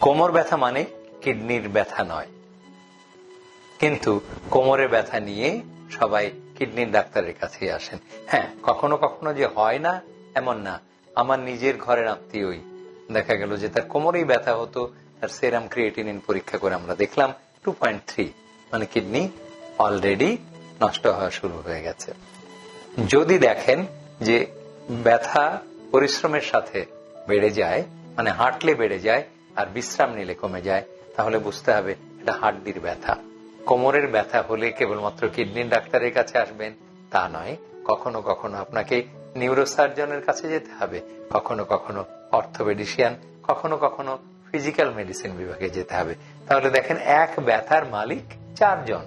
কোমর ব্যথা মানে কিডনির ব্যথা নয়। কিন্তু কোমরের ব্যথা নিয়ে সবাই কিডনির ডাক্তারের কাছে আসেন। হ্যাঁ কখনো কখনো যে হয় না, এমন না। আমার নিজের ঘরের আত্মীয়ই দেখা গেল যে তার কোমরেই ব্যথা হতো, তার সেরাম ক্রিয়েটিনিন পরীক্ষা করে আমরা দেখলাম টু মানে কিডনি অলরেডি নষ্ট হওয়া শুরু হয়ে গেছে। যদি দেখেন যে ব্যথা পরিশ্রমের সাথে বেড়ে যায় মানে হাঁটলে বেড়ে যায় আর বিশ্রাম নিলে কমে যায়, তাহলে বুঝতে হবে এটা হাড্ডির ব্যথা। কোমরের ব্যথা হলে কেবলমাত্র কিডনির ডাক্তারের কাছে আসবেন, তা নয়, কখনো কখনো আপনাকে নিউরোসার্জনের কাছে যেতে হবে, কখনো কখনো অর্থোপেডিশিয়ান, কখনো কখনো ফিজিক্যাল মেডিসিন বিভাগে যেতে হবে। তাহলে দেখেন এক ব্যথার মালিক চারজন।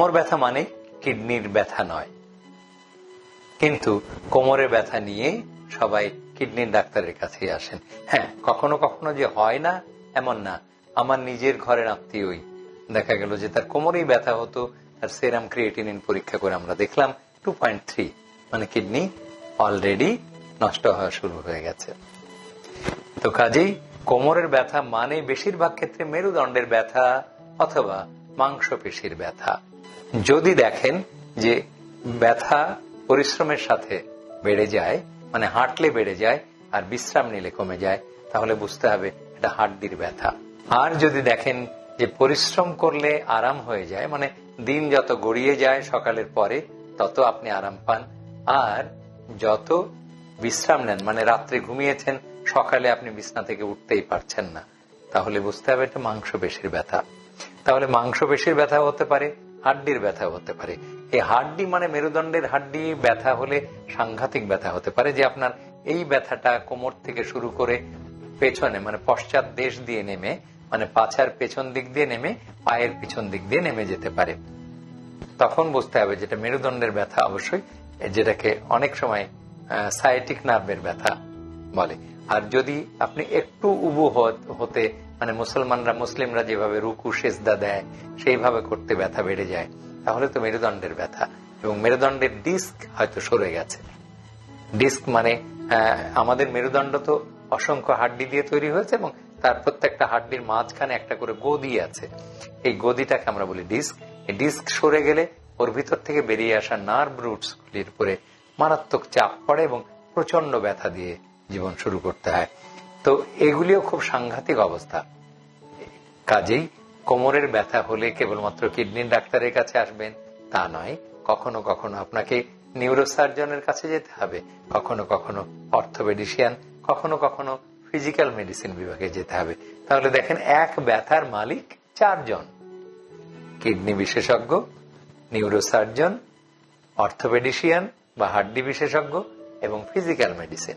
কোমর ব্যথা মানে কিডনির ব্যথা নয়। কিন্তু কোমরের ব্যথা নিয়ে সবাই কিডনির ডাক্তারের কাছে আসেন। হ্যাঁ কখনো কখনো যে হয় না, এমন না। আমার নিজের ঘরের আত্মীয়ই। দেখা গেল যে তার কোমরেই ব্যথা হতো, তার সেরাম ক্রিয়েটিনিন পরীক্ষা করে আমরা দেখলাম টু মানে কিডনি অলরেডি নষ্ট হওয়া শুরু হয়ে গেছে। তো কাজেই কোমরের ব্যথা মানে বেশিরভাগ ক্ষেত্রে মেরুদণ্ডের ব্যথা অথবা মাংসপেশির ব্যথা। যদি দেখেন যে ব্যথা পরিশ্রমের সাথে বেড়ে যায় মানে হাঁটলে বেড়ে যায় আর বিশ্রাম নিলে কমে যায়, তাহলে বুঝতে হবে এটা হাড্ডির ব্যথা। আর যদি দেখেন যে পরিশ্রম করলে আরাম হয়ে যায় মানে দিন যত গড়িয়ে যায় সকালের পরে, তত আপনি আরাম পান। আর যত বিশ্রাম নেন মানে রাত্রে ঘুমিয়েছেন, সকালে আপনি বিছনা থেকে উঠতেই পারছেন না, তাহলে বুঝতে হবে এটা মাংসপেশির ব্যথা। তাহলে মাংসপেশির ব্যথা হতে পারে হাড্ডির ব্যথা হতে পারে। এই হাড্ডি মানে মেরুদণ্ডের হাড্ডি, ব্যথা হলে সাংঘাতিক ব্যথা হতে পারে যে আপনার এই ব্যথাটা কোমর থেকে শুরু করে পেছনে মানে পশ্চাৎ দেশ দিয়ে নেমে মানে পাছার পেছন দিক দিয়ে নেমে, পায়ের পিছন দিক দিয়ে নেমে যেতে পারে। তখন বুঝতে হবে যেটা মেরুদণ্ডের ব্যথা অবশ্যই, যেটাকে অনেক সময় সাইটিক নার্ভের ব্যথা বলে। আর যদি আপনি একটু উবু হতে মানে মুসলমানরা, মুসলিমরা যেভাবে রুকু, সেজদা দেয়, সেইভাবে করতে ব্যথা বেড়ে যায়। তাহলে তো মেরুদণ্ডের ব্যথা। এবং মেরুদণ্ডের ডিস্ক হয়তো সরে গেছে। ডিস্ক মানে আমাদের মেরুদণ্ড তো অসংখ্য হাড্ডি দিয়ে তৈরি হয়েছে এবং তার প্রত্যেকটা হাড্ডির মাঝখানে একটা করে গদি আছে। এই গদিটাকে আমরা বলি ডিস্ক। এই ডিস্ক সরে গেলে ওর ভিতর থেকে বেরিয়ে আসা নার্ভ রুটস গুলির উপরে মারাত্মক চাপ পড়ে এবং প্রচণ্ড ব্যথা দিয়ে জীবন শুরু করতে হয়। তো এগুলিও খুব সাংঘাতিক অবস্থা। কাজেই কোমরের ব্যথা হলে কেবলমাত্র কিডনির ডাক্তারের কাছে আসবেন, তা নয়, কখনো কখনো আপনাকে নিউরোসার্জনের কাছে যেতে হবে, কখনো কখনো অর্থোপেডিশিয়ান, কখনো কখনো ফিজিক্যাল মেডিসিন বিভাগে যেতে হবে। তাহলে দেখেন এক ব্যথার মালিক চারজন। কিডনি বিশেষজ্ঞ, নিউরোসার্জন, অর্থোপেডিশিয়ান বা হাড্ডি বিশেষজ্ঞ এবং ফিজিক্যাল মেডিসিন।